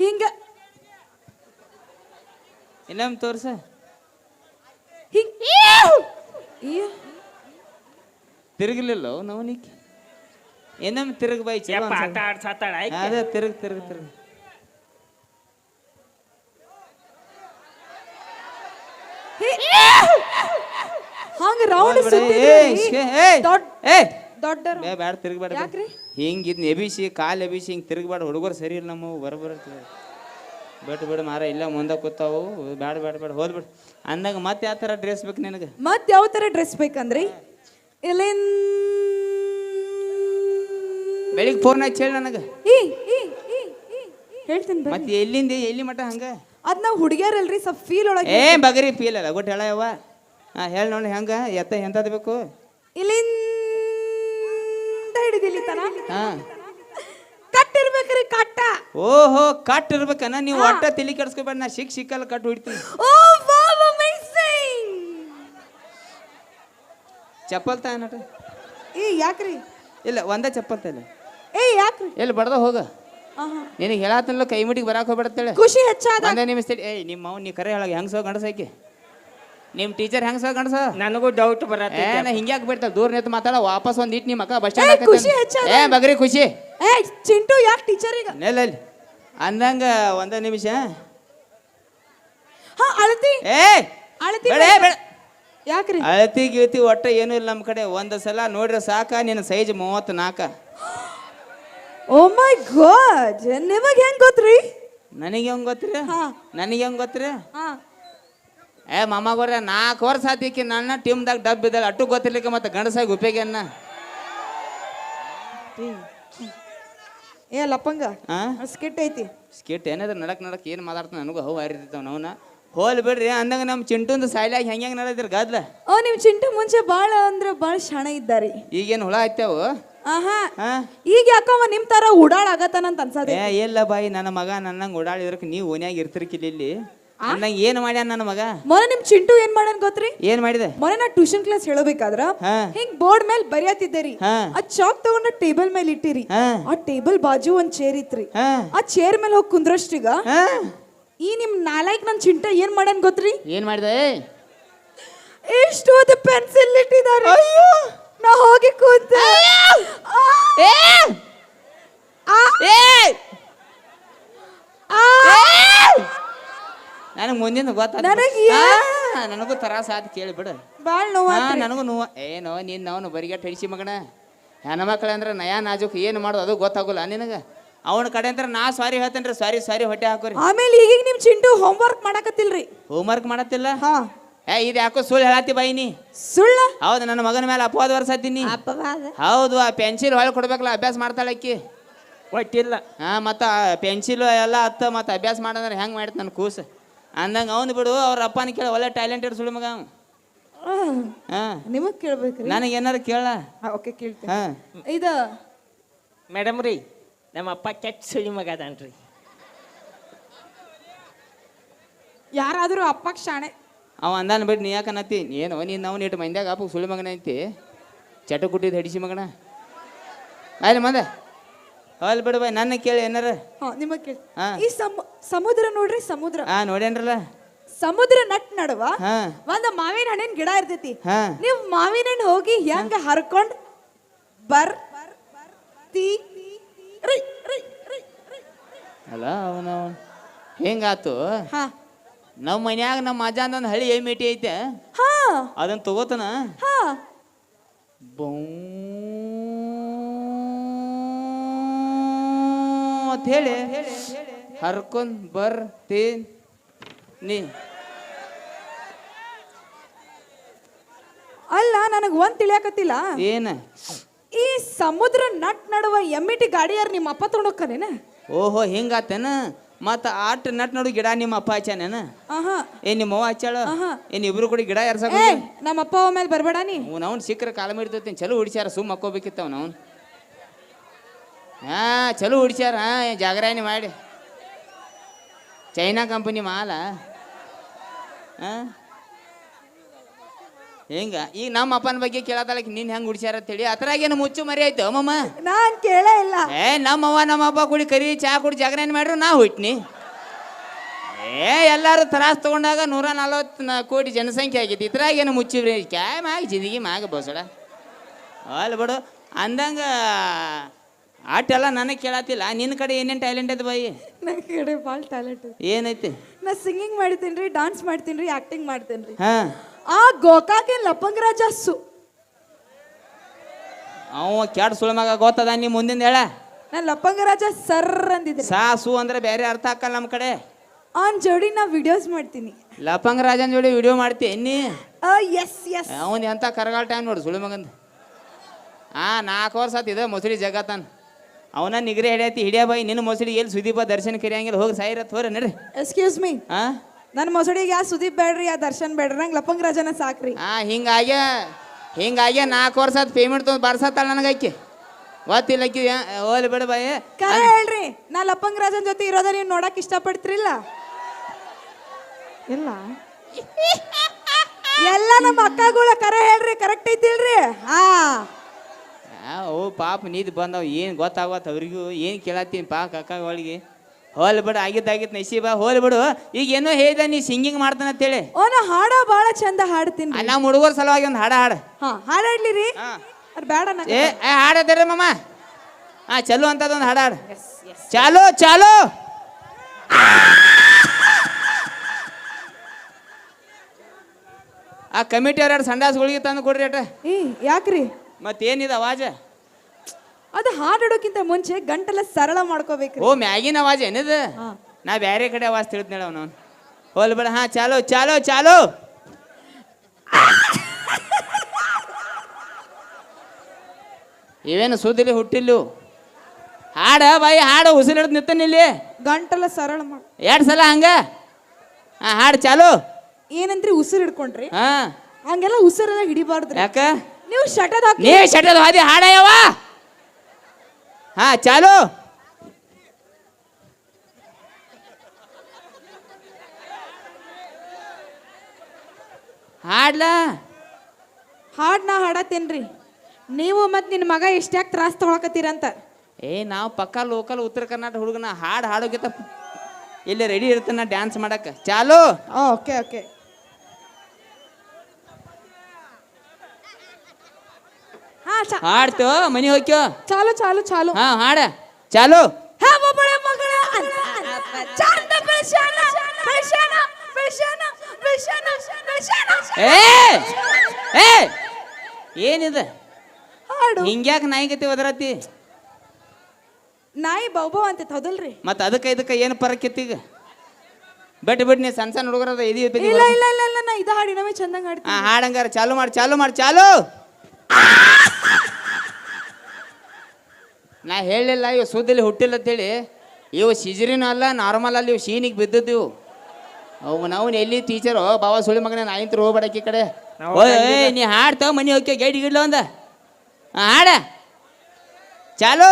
ಹಿಂಗ. ಇನ್ನೊಮ್ಮೆ ತೋರ್ಸ. ಹಿಂಗ್. ಈ ತಿರುಗಲಿಲ್ಲ ನವನಿಕೆ? ಇನ್ನೊಮ್ಮೆ ತಿರುಗ ಬೈ ಆಟ. ಆಡ್ಸಾತಾಳ ಅದೇ ತಿರುಗ್ ತಿರುಗ್ ತಿರುಗ್. ಹಂಗ ರೌಂಡ್ ಏಯ್, ದೊಡ್ಡ ಬೇಡ ದೊಡ್ಡ ಬೇ ಬ್ಯಾಡ ತಿರುಗಬೇಡ ಯಾಕ್ರಿ? ಹಿಂಗೆ ಇದ್ನ ಎಬಿಸಿ ಕಾಲು ಎಬಿಸಿ ಹಿಂಗೆ ತಿರುಗಬೇಡ ಹುಡುಗರು ಸರಿ ಇಲ್ಲ ನಮ್ಮ ಬರಬರ ಬಿಟ್ಟು ಬಿಡು ಮಾರ ಇಲ್ಲ ಮುಂದೆ ಕೂತಾವು. ಬ್ಯಾಡ ಬ್ಯಾಡ ಬೇಡ. ಹೋದ್ಬಿಡು ಅಂದಾಗ ಮತ್ತೆ ಯಾವ ಥರ ಡ್ರೆಸ್ ಬೇಕು ನಿನಗೆ? ಮತ್ತೆ ಯಾವ ಥರ ಡ್ರೆಸ್ ಬೇಕಂದ್ರಿ? ಇಲ್ಲಿನ್ ಬೆಳಿಗ್ಗೆ ಫೋನ್ ಹಚ್ಚಿ ಹೇಳಿ ನನಗೆ. ಹೇಳ್ತೀನಿ ಮತ್ತೆ ಎಲ್ಲಿಂದ ಎಲ್ಲಿ ಮಟ ಹಂಗೆ? ಅದು ನಾವು ಹುಡುಗಿಯರಲ್ರಿ ಸ್ವಲ್ಪ ಫೀಲ್ ಒಳಗೆ ಏ ಬಗರಿ ಫೀಲ್ ಅಲ್ಲ. ಗೊತ್ತ ಹೇಳ ಹಾಂ ಹೇಳಿ ನೋಡಿ ಹೆಂಗೆ ಎತ್ತ ಎಂಥದ್ದು ಬೇಕು? ಇಲ್ಲಿಂದ ಹಿಡಿದಿಲ್ಲಿ ತನ? ಹಾಂ. ಕಟ್ಟಿರ್ಬೇಕ್ರಿ ಕಟ್ಟ. ಓಹೋ ಕಟ್ ಇರ್ಬೇಕನ ನೀವು ಒಟ್ಟ ತಲೆ ಕೆಡ್ಸ್ಕೊಬೇಡ ನಾ ಸಿಕ್ ಸಿಕ್ಕಲ್ಲ ಕಟ್ ಹೊಡಿತೀನಿ. ಓ ವಾವ್ ಅಮೇಜಿಂಗ್ ಚಪ್ಪಲ್ ತಾ ನಟ? ಏ ಯಾಕ್ರಿ? ಇಲ್ಲ ಒಂದೇ ಚಪ್ಪಲ್ ತಲೆ. ಏ ಯಾಕ್ರಿ? ಎಲ್ಲಿ ಬಡ್ದ ಹೋಗ? ಆಹಾ. ನಿನಗೆ ಹೇಳತ್ತಲ್ಲ ಕೈ ಮುಟ್ಟಿಗೆ ಬರಾಕ್ ಹೋಗ್ಬಿಡತ್ತೇಳೆ ಖುಷಿ ಹೆಚ್ಚಾದ. ಒಂದೇ ನಿಮಿಷ ತಡಿ. ಏಯ್ ನಿಮ್ಮ ಅವ್ನು ನೀ ಕರೆ ಹೇಳಾಗ ಹೆಂಗ್ಸೋ ಗಂಡಸಾಕಿ? ನಿಮ್ಮ ಟೀಚರ್ ಹೆಂಗ್ಸೋ ಗಂಡಸ? ನನಗೂ ಡೌಟ್ ಬರತ್ತೆ. ನಾ ಹಿಂಗ್ಯಾಕ್ ಬಿಡ್ತಾ ದೂರ ನಿಂತು ಮಾತಾಡ ವಾಪಸ್ ಒಂದ್ ಇಟ್ ನಿಮ್ಮ ಅಕ್ಕ ಬಸ್ ಏ, ಖುಷಿ ಹೆಚ್ಚಾದ. ಏ ಬಗ್ರಿ ಖುಷಿ. ಏ ಚಿಂಟು ಯಾಕೆ ಟೀಚರ್ ಈಗ? ನೆಲ್ಲಲ್ಲಿ ಅಂದಂಗ ಒಂದೇ ನಿಮಿಷ. ಹಾ ಅಳತಿ. ಏ ಅಳತಿ ಬೇಡ ಏ, ಬೇಡ. ಯಾಕ್ರಿ? ಅಳತಿ ಗಿಳತಿ ಒಟ್ಟ ಏನು ಇಲ್ಲ ನಮ್ಮ ಕಡೆ. ಒಂದು ಸಲ ನೋಡ್ರಿ ಸಾಕ ನಿನ್ನ ಸೈಜ್ ಮೂವತ್ತು ನಾಲ್ಕ ಓ ಮೈ ಗಾಡ್ ನಿಮಗ್ ಹೆಂಗ್ ಗೊತ್ತ್ರಿ? ನನಗೆ ಹೆಂಗ್ ಗೊತ್ತ್ರಿ? ಹಾ. ನನಗೆ ಹೆಂಗ್ ಗೊತ್ತ್ರಿ? ಹಾ. ಏ ಮಮ್ಮಗೋರ ನಾಲ್ಕು ವರ್ಷ ಆತಿಕಿ ನನ್ನ ಟೀಮ್ದಾಗ ಡಬ್ ಇದ್ದಾಗ ಅಟ್ಟು ಗೊತ್ತಿರ್ಲಿಕ್ಕೆ ಮತ್ತೆ ಗಂಡಸಾಗಿ ಉಪಯೋಗನ್ನ ಏ ಲಪ್ಪಂಗ ಸ್ಕಿಟ್ ಐತಿ. ಸ್ಕಿಟ್ ಏನಾದ್ರು ನಡಕ್ ನಡಕ್ ಏನು ಮಾತಾಡ್ತಾನೆ ನನಗೂ ಹೌ ಹಾರಿರ್ತಾವ ನಾವನ್ನ ಹೋಲ್ ಬಿಡ್ರಿ ಅಂದಂಗ ನಮ್ಮ ಚಿಂಟುಂದು ಸಾಯ್ಲಾಗಿ ಹೆಂಗೆ ಹೆಂಗೆ ನಡೆದಿರಿ ಗದ್ಲ? ಓ ನಿಮ್ಮ ಚಿಂಟು ಮುಂಚೆ ಬಾಳ ಅಂದ್ರೆ ಬಾಳ ಶಾಣ ಇದ್ದಾರೆ. ಈಗೇನು ಹುಳ ಹತ್ಯಾವು ಆಹಾ ಈಗ ಯಾಕವ ನಿಮ್ ತರ ಉಡಾಳ ಅಂತ ಅನ್ಸದೆ ಇಲ್ಲ ಬಾಯಿ ನನ್ನ ಮಗ ನನ್ನಂಗೆ ಓಡಾಡಿದ್ರಕ್ಕೆ ನೀವು ಓನ್ಯಾಗ ಇರ್ತಿರ್ಕಿಲ್ಲ ಇಲ್ಲಿ. ಅಂದಂಗೆ ಏನು ಮಾಡ್ಯಾನ ನನ್ನ ಮಗ? ಮೊನ್ನೆ ನಿಮ್ ಚಿಂಟು ಏನ್ ಮಾಡನ್ ಗೊತ್ತ್ರಿ? ಏನ್ ಮಾಡಿದೆ? ಮೊನ್ನೆ ನಾ ಟ್ಯೂಷನ್ ಕ್ಲಾಸ್ ಹೇಳಬೇಕಾದ್ರ ಹಾ. ಹಿಂಗ್ ಬೋರ್ಡ್ ಮೇಲೆ ಬರೆಯತ್ತಿದ್ದೀರಿ ಹಾ. ಆ ಚಾಕ್ ತಗೊಂಡ ಟೇಬಲ್ ಮೇಲೆ ಇಟ್ಟಿರಿ. ಹಾ. ಆ ಟೇಬಲ್ ಬಾಜು ಒಂದ್ ಚೇರ್ ಇತ್ರಿ. ಹಾ. ಆ ಚೇರ್ ಮೇಲೆ ಹೋಗಿ ಕುಂದ್ರಷ್ಟೀಗ ಹಾ. ಈ ನಿಮ್ ನಾಲ್ಕ್ ನನ್ ಚಿಂಟ ಏನ್ ಮಾಡನ್ ಗೊತ್ತ್ರಿ? ಏನ್ ಮಾಡಿದೆ? ಎಷ್ಟು ಓದ ಪೆನ್ಸಿಲ್ ಇಟ್ಟಿದ್ದಾರೆ ನಾ ಹೋಗಿ ಕೂತ. ಏ. ಆ, ಏ. ಆ. ನನಗೆ ಮುಂದಿನ ಗೊತ್ತ ನನಗ್ ನನಗೂ ತರಾಸ ಆದ್ ಕೇಳಿ ಬಿಡು. ಬಾಳ್ ನೋವ ನನಗೂ ನೋವ ಏನೋ ನೀನ್ ಅವನು ಬರಿಗಟ್ಟು ಹಿಡಿಸಿ ಮಗನ. ಹೆಣ್ಮಕ್ಳು ಅಂದ್ರೆ ನಯಾ ನಾಜುಕ್ ಏನು ಮಾಡೋದು ಅದು ಗೊತ್ತಾಗೋಲ್ಲ ನಿನಗೆ. ಅವನ ಕಡೆ ಅಂದ್ರೆ ನಾ ಸಾರಿ ಹೇಳ್ತೇನೆ ರೀ ಸಾರಿ ಸಾರಿ ಹೊಟ್ಟೆ ಹಾಕೋರಿ. ಆಮೇಲೆ ಈಗೀಗ ನಿಮ್ ಚಿಂಟು ಹೋಮ್ವರ್ಕ್ ಮಾಡಕತ್ತಿಲ್ರಿ. ಹೋಮ್ವರ್ಕ್ ಮಾಡತ್ತಿಲ್ಲ? ಹಾ. ಏ ಇದು ಯಾಕೋ ಸುಳ್ಳು ಹೇಳತ್ತಿ ಬಾಯಿ ನೀ? ಸುಳ್ಳ? ಹೌದು ನನ್ನ ಮಗನ ಮೇಲೆ ಅಪವಾದ ವರ್ಸತ್ತೀನಿ ಅಪವಾದ? ಹೌದು ಆ ಪೆನ್ಸಿಲ್ ಹೊಳೆ ಕೊಡ್ಬೇಕಲ್ಲ ಅಭ್ಯಾಸ ಮಾಡ್ತಾಳೆ ಅಕ್ಕಿ ಒಟ್ಟಿಲ್ಲ. ಹಾ ಮತ್ತ ಪೆನ್ಸಿಲ್ ಎಲ್ಲ ಹತ್ತ ಮತ್ತೆ ಅಭ್ಯಾಸ ಮಾಡಂದ್ರೆ ಹೆಂಗ್ ಮಾಡಿತ್ ನನ್ನ ಕೂಸು? ಅಂದಂಗೆ ಅವ್ನು ಬಿಡು ಅವ್ರ ಅಪ್ಪನ ಕೇಳ ಒಳ್ಳೆ ಟ್ಯಾಲೆಂಟೆಡ್ ಸುಳಿ ಮಗ ಅವ್ನು. ಹಾಂ ನಿಮಗ್ ಕೇಳ್ಬೇಕ್ರಿ. ನನಗೆ ಏನಾರು ಕೇಳ. ಓಕೆ ಕೇಳ್ತೀನಿ. ಹಾಂ. ಇದ ಮೇಡಮ್ ರೀ ನಮ್ಮ ಅಪ್ಪ ಕೆಟ್ಟ ಸುಳಿ ಮಗ ಅದಾನ್ರಿ ಯಾರಾದರೂ ಅಪ್ಪಕ್ ಶಾಣೆ. ಅವ ಅಂದಾನ ಬಿಟ್ಟು ನೀ ಯಾಕನತಿ ಏನು ನೀನು ಅವ್ನು ಇಟ್ಟು ಮಂದ್ಯಾಗ ಅಪ್ಪ ಸುಳಿ ಮಗನ ಐತಿ. ಚಟ ಕುಟ್ಟಿದ್ದು ಹಡಿಸಿ ಮಗನ. ಅಲ್ಲಿ ಮಂದೆ. ಅಲ್ಲಿ ಬಿಡು ಬಾಯ್ ನನ್ನ ಕೇಳಿ ಏನಾರ? ಹಾ ನಿಮಗ್ ಕೇಳಿ. ಹಾ. ಈ ಸಮ ಸಮುದ್ರ ನೋಡ್ರಿ ಸಮುದ್ರ. ಹಾ ನೋಡೇನ್ರಲ್ಲ. ಸಮುದ್ರ ನಟ್ ನಡುವ ಹಾಂ. ಒಂದ್ ಮಾವಿನ ಹಣ್ಣಿನ ಗಿಡ ಇರ್ತೈತಿ. ಹಾಂ. ನೀವ್ ಮಾವಿನ ಹಣ್ಣು ಹೋಗಿ ಹೆಂಗ ಹರ್ಕೊಂಡ್ ಬರ್ ತಿ ರೀ, ರೀ, ರೀ, ರೀ. ಅಲ್ಲ ಅವನ ಹೆಂಗಾತು? ಹಾ. ನಮ್ಮ ಮನ್ಯಾಗ ನಮ್ಮ ಅಜ್ಜ ಅಂದ ಹಳಿ ಏಮಿಟಿ ಐತೆ. ಹಾ. ಅದನ್ನ ತಗೋತಾನ? ಹಾ. ಬೌ. ಅಂತ ಹೇಳಿ ಹರ್ಕೊಂಡ್ ಬರ್ತೀನಿ. ನೀ ಅಲ್ಲ ನನಗ್ ಒಂದ್ ತಿಳಿಯಾಕತ್ತಿಲ್ಲ. ಏನ? ಈ ಸಮುದ್ರ ನಟ್ ನಡುವ ಎಮ್ಮಿಟಿ ಗಾಡಿಯಾರ ನಿಮ್ಮ ಅಪ್ಪ ತಗೊಂಡೋಗ್ಕನೇನ ಓಹೋ ಹಿಂಗಾತೇನ? ಮತ್ತ ಆಟ ನಟ್ ನಡು ಗಿಡ ನಿಮ್ಮ ಅಪ್ಪ ಹಚ್ಚಾನೇನ ಆಹಾ. ಏ ನಿಮ್ಮ ಅವ್ವ ಹಚ್ಚಾಳ. ಏನ್ ಇಬ್ರು ಕೂಡ ಗಿಡ ಎರ್ಸಕ್ ಏ ನಮ್ಮ ಅಪ್ಪ ಮೇಲೆ ಬರ್ಬೇಡ ನೀ. ಅವ್ನು ಅವ್ನು ಸಿಕ್ಕರೆ ಕಾಲ ಮಿಡ್ತೈತಿ ಚಲೋ ಹುಡ್ಸ್ಯಾರ ಸುಮ್ಮ ಹಾಕೋಬೇಕಿತ್ತವ್ ಅವ್ನು. ಹಾ ಚಲೋ ಹುಡ್ಸ್ಯಾರ ಹಾ ಜಾಗರಣೆ ಮಾಡಿ. ಚೈನಾ ಕಂಪನಿ ಮಾಲ. ಹಾಂ? ಹಿಂಗ? ಈಗ ನಮ್ಮ ಅಪ್ಪನ ಬಗ್ಗೆ ಕೇಳತ್ತಾಳಕ್ಕೆ ನೀನ್ ಹೆಂಗ್ ಹುಡ್ಸ್ಯಾರ ಅಂತೇಳಿ ಅದ್ರಾಗೇನು ಮುಚ್ಚು ಮರಿ ಆಯ್ತು ಅಮ್ಮಮ್ಮ ನಾನ್ ಕೇಳೇ ಇಲ್ಲ. ಏ ನಮ್ಮವ್ವ ನಮ್ಮ ಅಪ್ಪ ಕುಡಿ ಕರಿ ಚಾ ಕುಡಿ ಜಾಗರಣೆ ಮಾಡ್ರು ನಾ ಹುಟ್ನಿ. ಏ ಎಲ್ಲಾರು ತ್ರಾಸ್ ತಗೊಂಡಾಗ ನೂರ ನಲವತ್ತು ಕೋಟಿ ಜನಸಂಖ್ಯೆ ಆಗೈತಿ ಇದ್ರಾಗೇನು ಮುಚ್ಚಿವ್ರಿ ಕ್ಯಾ ಮಾಗಿ ಜಿಂದಗಿ ಮ್ಯಾಗ ಬಸಡ. ಅಲ್ಲ ಬಿಡು. ಅಂದಂಗ ಆಟೆಲ್ಲ ನನಗೆ ಕೇಳತ್ತಿಲ್ಲ ನಿನ್ನ ಕಡೆ ಏನೇನು ಟ್ಯಾಲೆಂಟ್ ಐತೆ ಬಾಯಿ? ನನ್ನ ಕಡೆ ಭಾಳ ಟ್ಯಾಲೆಂಟ್ ಏನೈತಿ? ನಾ ಸಿಂಗಿಂಗ್ ಮಾಡ್ತೀನಿ ರೀ ಡಾನ್ಸ್ ಮಾಡ್ತೀನಿ ರೀ ಆಕ್ಟಿಂಗ್ ಮಾಡ್ತೀನಿ ರೀ. ಹಾಂ. ಆ ಗೋಕಾಕೆ ಲಪಂಗರಾಜ ಸು ಅವ ಕ್ಯಾಡ್ ಸುಳ ಮಗ ಗೊತ್ತದ ನೀ ಮುಂದಿನ ಹೇಳ. ನಾನು ಲಪಂಗರಾಜ ಸರ್ ಅಂದಿದ್ದೆ. ಸಾಸು ಅಂದ್ರೆ ಬೇರೆ ಅರ್ಥ ಹಾಕಲ್ಲ ನಮ್ಮ ಕಡೆ. ಆನ್ ಜೋಡಿ ನಾ ವಿಡಿಯೋಸ್ ಮಾಡ್ತೀನಿ. ಲಪಂಗ ರಾಜನ್ ಜೋಡಿ ವಿಡಿಯೋ ಮಾಡ್ತಿ ನೀ ಎಸ್ ಎಸ್ ಅವನ್ ಎಂತ ಕರಗಾಲ್ ಟೈಮ್ ನೋಡು ಸುಳಿ ಮಗಂದ ಆ ನಾಲ್ಕು ವರ್ಷ ಆತಿದೆ ಇದೆ ಮೊಸಳಿ ಜಗತ್ತಾನ. ಅವನ ನಿಗ್ರೆ ಹಿಡಿಯತಿ ಹಿಡಿಯ ಬಾಯಿ ನಿನ್ನ ಮೊಸಳಿ ಎಲ್ಲಿ ಸುದೀಪ ದರ್ಶನ ಕರಿಯಂಗಿಲ್ಲ ಹೋಗಿ ಸಾಯಿರತ್ ತೋರ ನಡ್ರಿ. ಎಕ್ಸ್ಕ್ಯೂಸ್ ಮೀ ಆ? ನನ್ನ ಮೊಸಡಿಗೆ ಯಾ ಸುದೀಪ್ ಬೇಡ್ರಿ ಯಾ ದರ್ಶನ್ ಬೇಡ್ರಿ ನಂಗೆ ಲಪಂಗರಾಜನ ಸಾಕ್ರಿ. ಆ ಹಿಂಗಾಗ್ಯ ಹಿಂಗಾಗ್ಯ ನಾಲ್ಕು ವರ್ಷ ಪೇಮೆಂಟ್ ತೊಗೊಂಡು ಬರ್ಸತ್ತಾಳ ನನಗೆ ಆಕಿ ಗೊತ್ತಿಲ್ಲ ಆಕಿ ಹೋಲಿ ಬಿಡ ಬಾಯಿ. ಕರೆ ಹೇಳ್ರಿ ನಾ ಲಪಂಗರಾಜನ್ ಜೊತೆ ಇರೋದ ನೀವು ನೋಡಕ್ ಇಷ್ಟಪಡ್ತಿರಿಲ್ಲ ಇಲ್ಲ. ಎಲ್ಲ ನಮ್ಮ ಅಕ್ಕಗಳ ಕರೆ ಹೇಳ್ರಿ ಕರೆಕ್ಟ್ ಐತಿಲ್ರಿ? ಹಾ ಆ, ಓ ಪಾಪ ನೀದು ಬಂದವ ಏನು ಗೊತ್ತಾಗತ್ತ ಅವ್ರಿಗೂ? ಏನು ಕೇಳತ್ತೀನಿ ಪಾ ಕಕ್ಕಗಳಿಗೆ ಹೋಲ್ ಬಿಡು ಆಗಿದ್ದಾಗಿತ್ತು ನಸೀಬ ಹೋಲ್ ಬಿಡು. ಈಗ ಏನೋ ಹೇಳ್ದ ನೀ ಸಿಂಗಿಂಗ್ ಮಾಡ್ತಾನ ಅಂತೇಳಿ. ಓ ನಾ ಹಾಡ ಬಹಳ ಚಂದ ಹಾಡ್ತೀನಿ ಅಲ್ಲ ನಮ್ಮ ಹುಡುಗರ ಸಲುವಾಗಿ ಒಂದು ಹಾಡ ಹಾಡ. ಹಾ ಹಾಡಾಡ್ಲಿ ರೀ. ಹಾ. ಅದ್ ಬೇಡ ನಾ ಏ ಏ, ಹಾಡದಿರ ಮಮ್ಮ ಹಾ ಚಲೋ ಅಂತದೊಂದು ಹಾಡ ಹಾಡ. ಚಾಲು ಚಾಲು. ಆ ಕಮಿಟಿ ಅವ್ರ ಎರಡು ಸಂಡಾಸ್ಗಳಿಗೆ ತಂದು ಕೊಡ್ರಿ ಅಟ ಏ ಯಾಕ್ರಿ? ಮತ್ತೇನಿದೆ ಅವಾಜ? ಅದು ಹಾಡೋಕ್ಕಿಂತ ಮುಂಚೆ ಗಂಟೆಲ್ಲ ಸರಳ ಮಾಡ್ಕೋಬೇಕು. ಓ ಮ್ಯಾಗಿನ ಅವಾಜ್ ಏನಿದೆ? ಹಾ. ನಾ ಬ್ಯಾರೆ ಕಡೆ ಅವಾಜ್ ತಿಳಿದ್ನೇಳ ಅವನು. ಹೋಲ್ ಬೇಡ ಹಾ ಚಾಲೋ ಚಾಲೋ ಚಾಲೋ. ಇವೇನು ಸುದ್ದಿಲಿ ಹುಟ್ಟಿಲ್ಲು? ಹಾಡ ಬಾಯಿ ಹಾಡು ಉಸಿರಿಡ್ದು ನಿಂತನಿಲ್ಲಿ ಗಂಟೆಲ್ಲ ಸರಳ ಮಾಡ್ ಎರಡು ಸಲ ಹಂಗ? ಹಾ ಹಾಡು ಚಾಲು. ಏನಂತ್ರಿ ಉಸಿರು ಹಿಡ್ಕೊಂಡ್ರಿ? ಹಾ. ಹಂಗೆಲ್ಲ ಉಸಿರೆಲ್ಲ ಹಿಡಿಬಾರ್ದ್ರಿ. ಯಾಕ? ನೀವು ಶಟದ ಹಾಕಿ ನೀ ಶಟದ ಹಾದಿ ಹಾಡಯವ ಹಾ ಚಾಲು. ಹಾಡ್ಲ? ಹಾಡ್ ನಾ ಹಾಡತ್ತೇನ್ರಿ. ನೀವು ಮತ್ ನಿನ್ ಮಗ ಇಷ್ಟ್ಯಾಕ್ ತ್ರಾಸ್ ತಗೊಳಕತ್ತೀರಂತ. ಏ ನಾವು ಪಕ್ಕ ಲೋಕಲ್ ಉತ್ತರ ಕರ್ನಾಟಕ ಹುಡುಗನ ಹಾಡು ಹಾಡೋಗಿತ್ತ ಇಲ್ಲಿ ರೆಡಿ ಇರ್ತಾನ ಡ್ಯಾನ್ಸ್ ಮಾಡಕ್ಕೆ ಚಾಲು. ಓಕೆ ಓಕೆ ಚಾ- ಹಾಡ್ತು ಮನಿ ಹೋಗ್ಯೋ ಚಾಲು ಚಾಲು ಚಾಲು. ಹಾ ಹಾಡ. ಚಾಲು. ಹೇ ಒಬ್ಬಳೆ ಮಗಳ. ಚಂದ ಬೆಳ್ಸ್ಯಾನ, ಬೆಳ್ಸ್ಯಾನ, ಬೆಳ್ಸ್ಯಾನ, ಬೆಳ್ಸ್ಯಾನ, ಬೆಳ್ಸ್ಯಾನ. ಏ ಏ ಏನಿದೆ? ಹಾಡು. ಹಿಂಗ್ಯಾಕ ನಾಯಿಗತಿ ಒದರತಿ? ನಾಯಿ ಬೌಬವ್ ಅಂತ ತದಲ್ರಿ. ಮತ್ತೆ ಅದಕ್ಕ ಇದಕ್ಕ ಏನು ಪರಕ್ಕಿತ್ತು ಈಗ? ಬಿಟ್ಟು ಬಿಟ್ಟು ನೀ ಸಣ್ಣ ಸಣ್ಣ ಹುಡುಗರದ ಇದು ಇಲ್ಲ ಇಲ್ಲ ಇಲ್ಲ ಇಲ್ಲ ನಾ ಇದ ಹಾಡಿನವೇ ಚಂದಂಗ ಹಾ ಹಾಡ್ತೀನಿ ಹಾಡಂಗಾರ. ಚಾಲು ಮಾಡಿ ಚಾಲು ಮಾಡಿ ಚಾಲು. ನಾ ಹೇಳಿಲ್ಲ ಇವು ಸುದ್ದಿಲಿ ಹುಟ್ಟಿಲ್ಲ ಅಂತೇಳಿ. ಇವು ಸಿಜರಿನೂ ಅಲ್ಲ ನಾರ್ಮಲ್ ಅಲ್ಲಿ ಇವು ಸೀನಿಗೆ ಬಿದ್ದದ್ದು ಇವು. ಅವು ನಾವು ಎಲ್ಲಿ ಟೀಚರು ಬಾವ ಸುಳಿ ಮಗನ ನಾಯಿಂತರು ಹೋಗ್ಬೇಡಕ್ಕೆ ಈ ಕಡೆ. ಓಯ್ ನೀ ಹಾಡ್ತಾವ ಮನಿ ಹೋಗ್ಯ ಗೇಟ್ ಗಿಡ್ಲ ಒಂದ ಆ, ಹಾಡ. ಚಾಲು.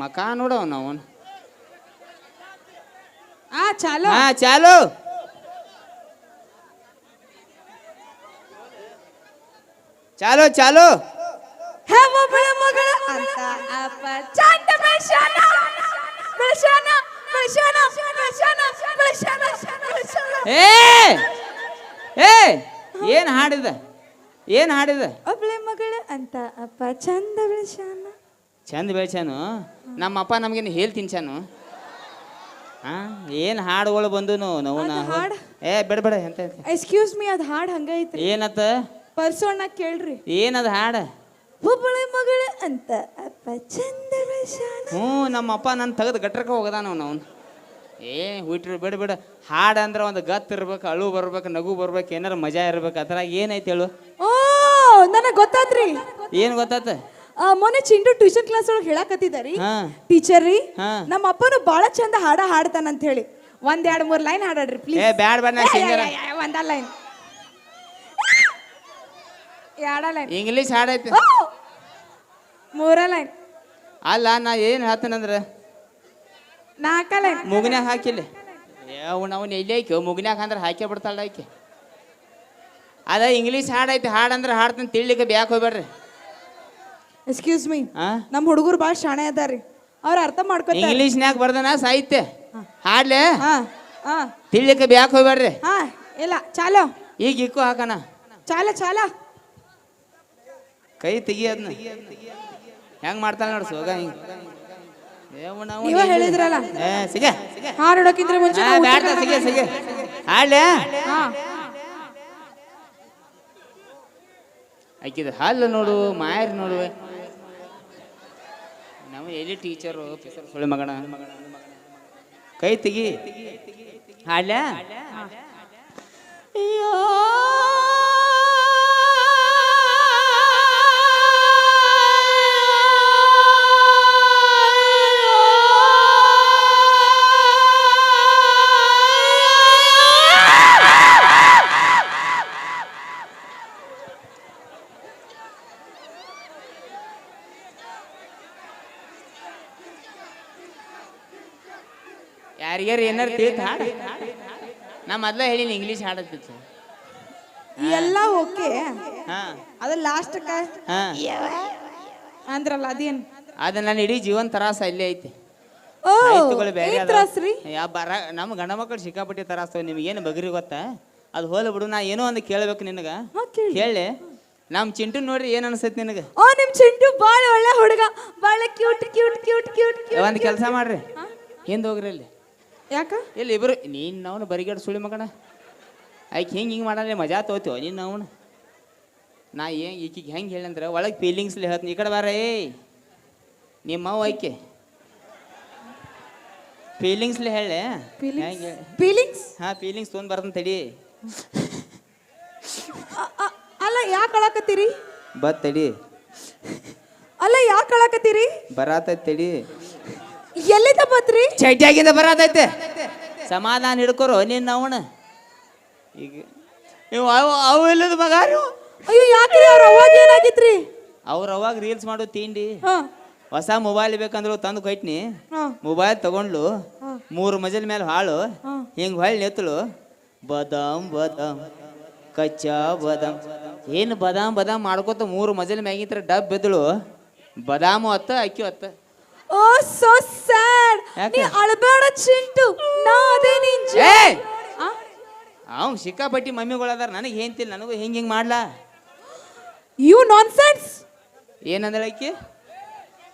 ಮಕ ನೋಡವ್ ನಾವು ಚಾಲು. ಹಾ ಚಾಲು. ಚಾಲು ಚಾಲು. ಹೇ ಒಬ್ಬಳೆ ಮಗಳ ಅಂತ ಅಪ್ಪ. ಚಂದ ಬೆಳ್ಸ್ಯಾನ, ಬೆಳ್ಸ್ಯಾನ. ಏ ಏ ಏನ್ ಹಾಡಿದ? ಏನ್ ಹಾಡಿದ? ಒಬ್ಳೆ ಮಗಳ ಅಂತ ಅಪ್ಪ. ಚಂದ ಬೆಳ್ಸ್ಯಾನ. ಚಂದ ಬೆಳ್ಸ್ಯಾನು. ನಮ್ಮಪ್ಪ ನಮ್ಗೇನು ಹೇಳ್ ತಿನ್ಸಾನು ಹಾ ಏನು ಹಾಡುಗಳು ಬಂದು ನಾವು ಹಾಡು? ಏ ಬೇಡ ಬೇಡ ಎಂತ ಎಕ್ಸ್ಕ್ಯೂಸ್ ಮೀ ಅದ್ ಹಾಡ್ ಹಂಗ ಐತ್ರಿ. ಏನತ್ತ? ಪರ್ಸೋಣ ಕೇಳ್ರಿ. ಏನದ ಹಾಡ? ಹುಬ್ಬಳಿ ಮಗಳ ಅಂತ ಅಪ್ಪ ಚಂದ ಹ್ಞೂ ನಮ್ಮ ಅಪ್ಪ ನನ್ನ ತೆಗೆದು ಗಟ್ರಕ್ಕೆ ಹೋಗದಾನ ಅವ್ನು. ಏ ಹುಟ್ರು ಬಿಡು ಬಿಡು. ಹಾಡು ಅಂದ್ರೆ ಒಂದು ಗತ್ ಇರ್ಬೇಕು ಅಳು ಬರ್ಬೇಕು ನಗು ಬರ್ಬೇಕು ಏನಾರ ಮಜಾ ಇರ್ಬೇಕು ಅದ್ರಾಗ ಏನೈತೆ ಹೇಳು? ಓ ನನಗೆ ಗೊತ್ತಾತ್ರಿ. ಏನು ಗೊತ್ತಾತ? ಮೊನ್ನೆ ಚಿಂಟು ಟ್ಯೂಷನ್ ಕ್ಲಾಸ್ ಒಳಗೆ ಹೇಳಕತ್ತಿದಾರಿ ಟೀಚರ್ ರೀ. ನಮ್ಮ ಅಪ್ಪನು ಬಾಳ ಚಂದ ಹಾಡ ಹಾಡ್ತಾನಂತ ಹೇಳಿ ಒಂದ್ ಎರಡ್ ಮೂರ್ ಲೈನ್ ಹಾಡಾಡ್ರಿ ಪ್ಲೀಸ್ ಬ್ಯಾಡ ಒಂದ ಲೈನ್ ಎರಡ ಲೈನ್ ಇಂಗ್ಲೀಷ್ ಹಾಡೈತಿ. ಮೂರ ಲೈನ್ ಅಲ್ಲ ನಾ ಏನು ಹೇಳ್ತೇನಂದ್ರೆ ಲೈನ್ ಮುಗ್ನ್ಯಾಗ ಹಾಕಿಲ್ಲ ಅವ್ನು ಅವ್ನು ಎಲ್ಲಿ ಐಕಿ ಮುಗ್ನ್ಯಾಗ ಅಂದ್ರೆ ಹಾಕಿ ಬಿಡ್ತಾಳ ಆಕೆ ಅದ ಇಂಗ್ಲೀಷ್ ಹಾಡೈತಿ ಹಾಡಂದ್ರೆ ಹಾಡ್ತಾನೆ ತಿಳ್ಲಿಕ್ಕೆ ಬ್ಯಾಕ್ ಹೋಗ್ಬೇಡ್ರಿ. ಎಕ್ಸ್ಕ್ಯೂಸ್ ಮೀ ಹಾಂ ನಮ್ಮ ಹುಡುಗರು ಭಾಳ ಶಾಣೆ ಅದಾರಿ ಅವ್ರ ಅರ್ಥ ಮಾಡ್ಕೊತಾರೆ ಇಂಗ್ಲೀಷ್ನ್ಯಾಗ ಬರ್ದನ ಸಾಹಿತ್ಯ. ಹಾಡ್ಲೆ? ಹಾ ಹಾ. ತಿಳ್ಲಿಕ್ಕೆ ಬ್ಯಾಕ್ ಹೋಗ್ಬೇಡ್ರಿ. ಹಾ ಇಲ್ಲ ಚಾಲೋ. ಈಗ ಇಕ್ಕು ಹಾಕಣ. ಚಾಲ ಚಾಲ. ಕೈ ತೆಗಿಯೋದ್ನ ಹೆಂಗ್ ಮಾಡ್ತಾನೆ ನೋಡು ಸೋಗ ಹಿಂಗ್. ನೀವ ಹೇಳಿದ್ರಲ್ಲ. ಏ ಸಿಗೆ. ಹಾ ನೋಡೋಕ್ಕಿಂತ ಮುಂಚೆ ನಾವು ಬ್ಯಾಡ ಸಿಗೆ ಸಿಗೆ. ಹಾಡ್ಲೆ? ಹಾ. ಆಕಿದ ಹಲ್ಲು ನೋಡು ಮಾಯರ್ ನೋಡು. ನಾವು ಎಲ್ಲಿ ಟೀಚರು ಸುಳಿ ಮಗಣ ಕೈ ತೆಗಿ. ಹಾಡ್ಲ? ಅಯ್ಯೋ. ಯಾರಿಗಾರ ಏನಾರು ತಿಳಿತ ಹಾಡ. ನಾ ಮೊದ್ಲ ಹೇಳಿನಿ ಇಂಗ್ಲೀಷ್ ಹಾಡತ್ತಿತ್ತು ಎಲ್ಲ ಓಕೆ. ಹಾ. ಅದ ಲಾಸ್ಟ್ ಹಾ. ಅಂದ್ರಲ್ಲ ಅದೇನ್? ಅದ ನನ್ನ ಇಡೀ ಜೀವನ ತರಾಸ ಇಲ್ಲೇ ಐತಿ. ಓ ಸಾಹಿತ್ಯಗಳು ಬೇರೆ ಏನ್ ಅದಾವ. ತ್ರಾಸ್ರಿ ಯಾ ಬರ ನಮ್ಮ ಗಂಡ ಮಕ್ಕಳು ಸಿಕ್ಕಾಪಟ್ಟಿ ತರಾಸ್ತವ ಏನು ಬಗ್ರಿ ಗೊತ್ತಾ? ಅದು ಹೋಲ ಬಿಡು ನಾ ಏನೋ ಒಂದು ಕೇಳ್ಬೇಕು ನಿನಗ. ಹಾ ಕೇಳಿ. ಕೇಳಿ ನಮ್ಮ ಚಿಂಟು ನೋಡ್ರಿ ಏನ್ ಅನ್ಸತ್ ನಿನಗ? ಓ ನಿಮ್ ಚಿಂಟು ಬಾಳ ಒಳ್ಳೆ ಹುಡುಗ. ಬಾಳ ಕ್ಯೂಟ್ ಕ್ಯೂಟ್ ಕ್ಯೂಟ್ ಕ್ಯೂಟ್ ಒಂದ್ ಕೆಲಸ ಮಾಡ್ರಿ. ಹಿಂದ್ ಹೋಗ್ರಿ ಇಲ್ಲಿ ಯಾಕ? ಇಲ್ಲಿ ಇಬ್ರು? ನೀನ್ ನಾವು ಬರಿಗೇಡ್ ಸುಳಿ ಮಗಣ ಆಯ್ಕೆ ಹಿಂಗೆ ಹಿಂಗೆ ಮಾಡಲ್ಲ ಮಜಾ ತೋತೀವ ನೀನು ಅವನು. ನಾ ಏನ್ ಈಕಿಗೆ ಹೆಂಗೆ ಹೇಳಂದ್ರೆ ಒಳಗೆ ಫೀಲಿಂಗ್ಸ್ಲಿ ಹೇಳ್ತೀನಿ. ಈ ಕಡೆ ಬಾರ ಏ ನಿಮ್ಮ ಅವ್ವ ಆಯ್ಕೆ. ಫೀಲಿಂಗ್ಸ್ಲಿ ಹೇಳೆ. ಹೆಂಗೆ ಫೀಲಿಂಗ್ಸ್ ಹಾಂ ಫೀಲಿಂಗ್ಸ್ ತೊಗೊಂಡು ಬರ್ತಂತ ತಡಿ. ಅಲ್ಲ ಯಾಕೆ ಕಳಕತ್ತೀರಿ ಬತ್ ತಡಿ. ಅಲ್ಲ ಯಾಕೆ ಕಳಕತ್ತೀರಿ ಬರಾತೈತಿ ತಡಿ. ಎಲ್ಲಿಂದ ಬತ್ರಿ ಚಟಿಯಾಗಿಂದ ಬರತೈತೆ. ಸಮಾಧಾನ ಹಿಡ್ಕೊರು ನಿನ್ನ ಅವನ. ಈಗ ನೀವು ಅವು ಅವು ಮಗಾರು ಮಗ ನೀವು? ಅಯ್ಯೋ ಯಾಕ್ರಿ ಅವ್ರ ಅವಾಗ ಏನಾಗಿತ್ರಿ ಅವ್ರ ಅವಾಗ ರೀಲ್ಸ್ ಮಾಡೋ ತಿಂಡಿ. ಹಾ. ಹೊಸ ಮೊಬೈಲ್ ಬೇಕಂದ್ರು ತಂದು ಕೊಯ್ಟ್ನಿ ಹಾ. ಮೊಬೈಲ್ ತಗೊಂಡ್ಲು. ಮೂರು ಮಜಲ್ ಮೇಲೆ ಹಾಳು. ಹಿಂಗ್ ಹೊಳ್ ನೆತ್ತಳು. ಬದಾಮ್ ಬದಾಮ್. ಕಚ್ಚಾ ಬದಾಮ್. ಏನು ಬದಾಮ್ ಬದಾಮ್ ಮಾಡ್ಕೋತ ಮೂರು ಮಜಲ್ ಮ್ಯಾಗಿಂತ್ರ ಡಬ್ ಬೆದ್ದಳು. ಬದಾಮು ಅತ್ತ ಅಕ್ಕಿ ಅತ್ತ. ಓ ಸೋ ಸ್ಯಾಡ್ ಯಾಕೆ? ನೀ ಅಳಬೇಡ ಚಿಂಟು. ನಾ ಅದೇ ನಿನ್ ಏಯ್! ಅವ್ನು ಸಿಕ್ಕಾಪಟ್ಟಿ ಮಮ್ಮಿಗಳದಾರ ನನಗೆ ಏನ್ತಿಲ್ಲ ನನಗೂ ಹಿಂಗೆ ಹಿಂಗೆ ಮಾಡ್ಲಾ? ಯು ನಾನ್ಸೆನ್ಸ್ ಏನಂದಳ ಅಕ್ಕಿ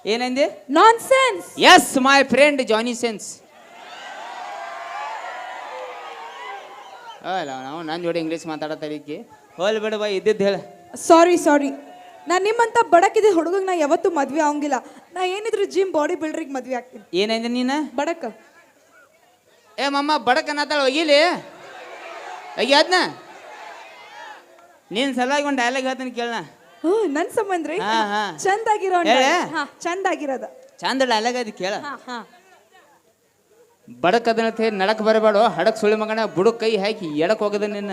ಏನಂದೆ? Nonsense yes my friend Johnny sense ಅಲ್ಲ ನಾವು ನನ್ನ ಜೋಡಿ ಇಂಗ್ಲೀಷ್ ಮಾತಾಡತ್ತಲಿಕ್ಕೆ ಹೋಲ್ ಬಿಡು ಬಾ ಇದ್ದಿದ್ದು ಹೇಳ. ಸಾರಿ ಸಾರಿ ನಾನು ನಿಮ್ಮಂತ ಬಡಕಿದ ಹುಡುಗಗ್ ನಾ ಯಾವತ್ತೂ ಮದ್ವೆ ಆಗಂಗಿಲ್ಲ ನಾ ಏನಿದ್ರು ಜಿಮ್ ಬಾಡಿ ಬಿಲ್ಡರ್ಗೆ ಮದ್ವೆ ಆಗ್ತೀನಿ. ಏನಾಯ್ತು ನೀನ? ಬಡಕ. ಏ ಮಮ್ಮ ಬಡಕ ಅನ್ನತ್ತಾಳ ಒಗಿಲಿ? ಒಗಿ ಅದ್ನ ನೀನ್ ಸಲಾಗಿ ಒಂದು ಡೈಲಾಗ್ ಹೇಳ್ತೀನಿ ಕೇಳಣ ಹ್ಞೂ ನನ್ ಸಂಬಂಧ ರೀ? ಹಾ, ಹಾ. ಚಂದಾಗಿರೋ ಹೇಳೆ. ಹಾ ಚಂದಾಗಿರೋದ. ಚಂದ ಡೈಲಾಗ್ ಅದು ಕೇಳ. ಹಾ ಹಾ. ಬಡಕ್ ಅದನ್ನ ನಡಕ್ ಬರಬೇಡ ಹಡಕ್ ಸುಳಿ ಮಗನ ಬುಡಕ್ ಕೈ ಹಾಕಿ ಎಡಕ್ ಹೋಗದ ನಿನ್ನ.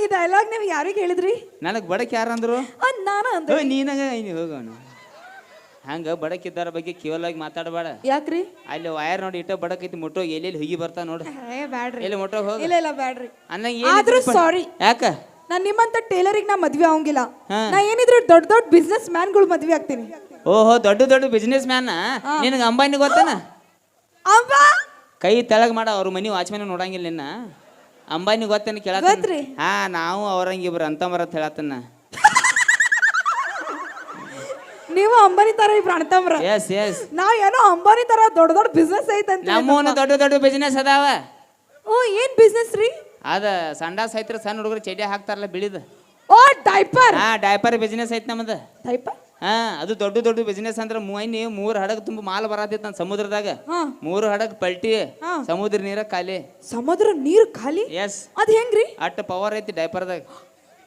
ಈ ಡೈಲಾಗ್ ನೀವು ಯಾರಿಗೆ ಹೇಳಿದ್ರಿ? ನನಗೆ ಬಡಕ್ ಯಾರಂದ್ರು ಅದ್ ನಾನ ಅಂದೆ. ನೀನಾಗ ಹೋಗೋಣ ಹಂಗ ಬಡಕಿದ್ದಾರ ಬಗ್ಗೆ ಕೇವಲಾಗಿ ಮಾತಾಡಬೇಡ. ಯಾಕ್ರಿ? ಅಲ್ಲಿ ವೈರ್ ನೋಡಿ ಇಟ್ಟ ಬಡಕೈತಿ ಮುಟ್ಟೋ ಎಲ್ಲೆಲ್ಲಿ ಹುಗಿ ಬರ್ತಾ ನೋಡು. ಏ ಬ್ಯಾಡ್ರಿ. ಎಲ್ಲಿ ಮುಟ್ಟೋ ಹೋಗ. ಇಲ್ಲ ಇಲ್ಲ ಬ್ಯಾಡ್ರಿ. ಅನ್ನಂಗ ಆದ್ರೂ ಏನ್ ಸಾರಿ ಯಾಕ? ನಾನ್ ನಿಮ್ಮಂತ ಟೇಲರಿಗೆ ನಾ ಮದ್ವೆ ಆಗಂಗಿಲ್ಲ ಹಾ. ನಾ ಏನಿದ್ರು ದೊಡ್ಡ ದೊಡ್ಡ ಬಿಸ್ನೆಸ್ ಮ್ಯಾನ್ಗಳು ಮದ್ವೆ ಆಗ್ತೀನಿ. ಓಹೋ ದೊಡ್ಡ ದೊಡ್ಡ ಬಿಸ್ನೆಸ್ ಮ್ಯಾನ್ ನಿನಗೆ ಅಂಬಾನಿ ಗೊತ್ತನ? ಕೈ ತೆಳಗ್ ಮಾಡ ಅವ್ರ ಮನಿ ವಾಚ್ಮನ್ ನೋಡಂಗಿಲ್ಲ ನಿನ್ನ. ಅಂಬಾನಿ ಗೊತ್ತೇನು ಕೇಳತ್ರಿ ಗೊತ್ತ್ರಿ. ಹಾ ನಾವು ಅವ್ರಂಗಿಬ್ರು ಅಂತಂಬರ ಅಂತ ಹೇಳತ್ತನ್ನ ನೀವು ಅಂಬಾನಿ ತರ ಇಬ್ರು ಅಣ್ತಮ್ರ ಎಸ್ ಎಸ್ ನಾವ್ ಏನೋ ಅಂಬಾನಿ ತರ ದೊಡ್ಡ ದೊಡ್ಡ ಬಿಸ್ನೆಸ್ ಐತಂತ ನಮ್ಮೂನ ದೊಡ್ಡ ದೊಡ್ಡ ಬಿಸ್ನೆಸ್ ಅದಾವ. ಓ ಏನ್ ಬಿಸ್ನೆಸ್ ರೀ? ಅದ ಸಂಡಾಸ್ ಐತ್ರ ಸಣ್ಣ ಹುಡುಗರು ಚಡ್ಡಿ ಹಾಕ್ತಾರಲ್ಲ ಬಿಳಿದ. ಓ ಡೈಪರ್ ಹಾ ಡೈಪರ್ ಬಿಸ್ನೆಸ್ ಐತೆ ನಮ್ದು. ಡೈಪರ್ ಹಾ ಅದು ದೊಡ್ಡ ದೊಡ್ಡ ಬಿಸ್ನೆಸ್ ಅಂದ್ರೆ ಮೈನಿ ಮೂರು ಹಡಗ್ ತುಂಬ ಮಾಲ್ ಬರತೈತಿ ನನ್ನ ಸಮುದ್ರದಾಗ. ಹಾ. ಮೂರು ಹಡಗ್ ಪಲ್ಟಿ ಹಾ. ಸಮುದ್ರ ನೀರ ಖಾಲಿ. ಸಮುದ್ರ ನೀರು ಖಾಲಿ? ಎಸ್ ಅದ್ ಹೆಂಗ್ರಿ? ಅಟ್ಟ ಪವರ್ ಐತಿ ಡೈಪರ್ದಾಗ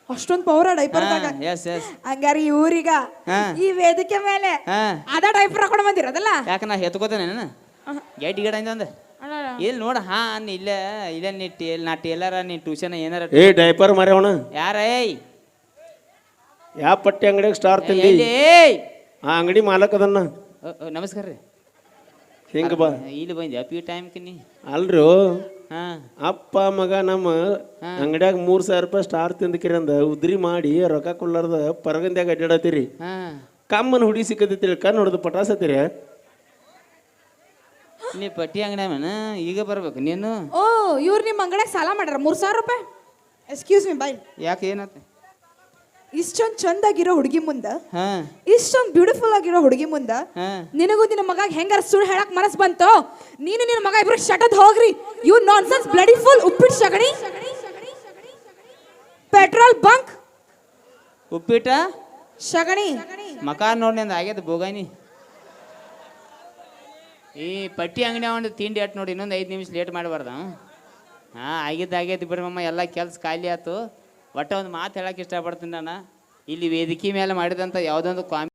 ಅಷ್ಟೊಂದ್ ಪವರ್ ಡೈಪರ್ದಾಗ ಎಸ್ ಎಸ್ ಹಂಗಾರ ಇವ್ರೀಗ ಹಾ. ಈ ವೇದಿಕೆ ಮೇಲೆ ಹಾ. ಅದ ಡೈಪರ್ ಹಾಕೊಂಡ್ ಬಂದಿರೋದಲ್ಲ ಯಾಕ ನಾ ಹೆತ್ಕೋತೇನೆ ಗೇಟ್ ಗಿಡ ಅಂದ. ಇಲ್ಲಿ ನೋಡ ಹಾ ನೀ ಇಲ್ಲ ಇಲ್ಲ ನೀ ಟೇಲ್ ನಾ ಟೇಲರ ನೀ ಟ್ಯೂಷನ್ ಏನಾರ ಏ ಡೈಪರ್ ಮಾರ್ಯವಣ ಯಾರ ಏಯ್. ಯಾವ ಪಟ್ಟಿ ಅಂಗಡಿಯಾಗ ಸ್ಟಾರ್ ತಿಂದಿ? ಎಲ್ಲಿ ಆ ಅಂಗಡಿ ಮಾಲಕ್ ಅದನ್ನ. ಅ, ಅ, ನಮಸ್ಕಾರ ರೀ. ಹಿಂಗ ಬಾ. ಇಲ್ಲಿ ಬಂದೆ ಅಪ್ಪಿ ಟೈಮ್ ಕಿನಿ ಅಲ್ರು? ಹಾಂ. ಅಪ್ಪ ಮಗ ನಮ್ಮ ಅಂಗಡ್ಯಾಗ ಮೂರ್ ಸಾವಿರ ರೂಪಾಯಿ ಸ್ಟಾರ್ ತಿಂದಕಿರಂದ ಉದ್ರಿ ಮಾಡಿ ರೊಕ್ಕ ಕೊಡ್ಲಾರ್ದ ಪರಗಂದ್ಯಾಗ ಅಡ್ಡಾಡತ್ತೀರಿ ಹಾ. ಕಮ್ಮನ್ ಹುಡಿ ಸಿಕ್ಕದ ಕಣ್ಣು ಹೊಡೆದು ಪಟಾಸತ್ತೀರಿ ನೀ ಪಟ್ಟಿ ಅಂಗಡಿ ಈಗ ಬರ್ಬೇಕು ನೀನು? ಓ ಇವ್ರು ನಿಮ್ಮ ಅಂಗಡಿಯಾಗ ಸಾಲ ಮಾಡ್ಯಾರ ಮೂರು ಸಾವಿರ ರೂಪಾಯಿ? ಎಕ್ಸ್ಕ್ಯೂಸ್ ಮಿ ಬಾಯ್ ಯಾಕೆ ಏನಾತ? ಇಷ್ಟೊಂದ್ ಚಂದಾಗಿರೋ ಹುಡುಗಿ ಮುಂದ ಹಾಂ. ಇಷ್ಟೊಂದ್ ಬ್ಯೂಟಿಫುಲ್ ಆಗಿರೋ ಹುಡುಗಿ ಮುಂದ ಹಾಂ. ನಿನಗೂ ನಿನ್ನ ಮಗ ಹೆಂಗಾರ ಸುಳ್ಳು ಹೇಳಕ್ ಮನಸ್ ಬಂತು? ನೀನು ನಿನ್ನ ಮಗ ಇಬ್ರು ಶಟದ್ ಹೋಗ್ರಿ. ಯು ನಾನ್ಸೆನ್ಸ್ ಬ್ಲಡಿ ಫುಲ್ ಉಪ್ಪಿಟ್ಟು ಸಗಣಿ. ಪೆಟ್ರೋಲ್ ಬಂಕ್ ಉಪ್ಪಿಟ ಸಗಣಿ. ಮಕ ನೋಡಿ ಆಗ್ಯದ ಬೋಗಾನಿ ಈ ಪಟ್ಟಿ ಅಂಗಡಿ ಒಂದು ತಿಂಡಿ ಅಟ್ ನೋಡಿ ಇನ್ನೊಂದು ಐದು ನಿಮಿಷ ಲೇಟ್ ಮಾಡಬಾರ್ದು. ಹಾಂ ಆಗಿದ್ದು ಆಗೈತಿ ಬಿಡಮ್ಮ ಎಲ್ಲ ಕೆಲಸ ಖಾಲಿ ಆಯ್ತು ಒಟ್ಟ ಒಂದು ಮಾತು ಹೇಳಕ್ಕೆ ಇಷ್ಟಪಡ್ತೀನಿ ನಾನು. ಇಲ್ಲಿ ವೇದಿಕೆ ಮೇಲೆ ಮಾಡಿದಂಥ ಯಾವುದೊಂದು ಕಾಮಿ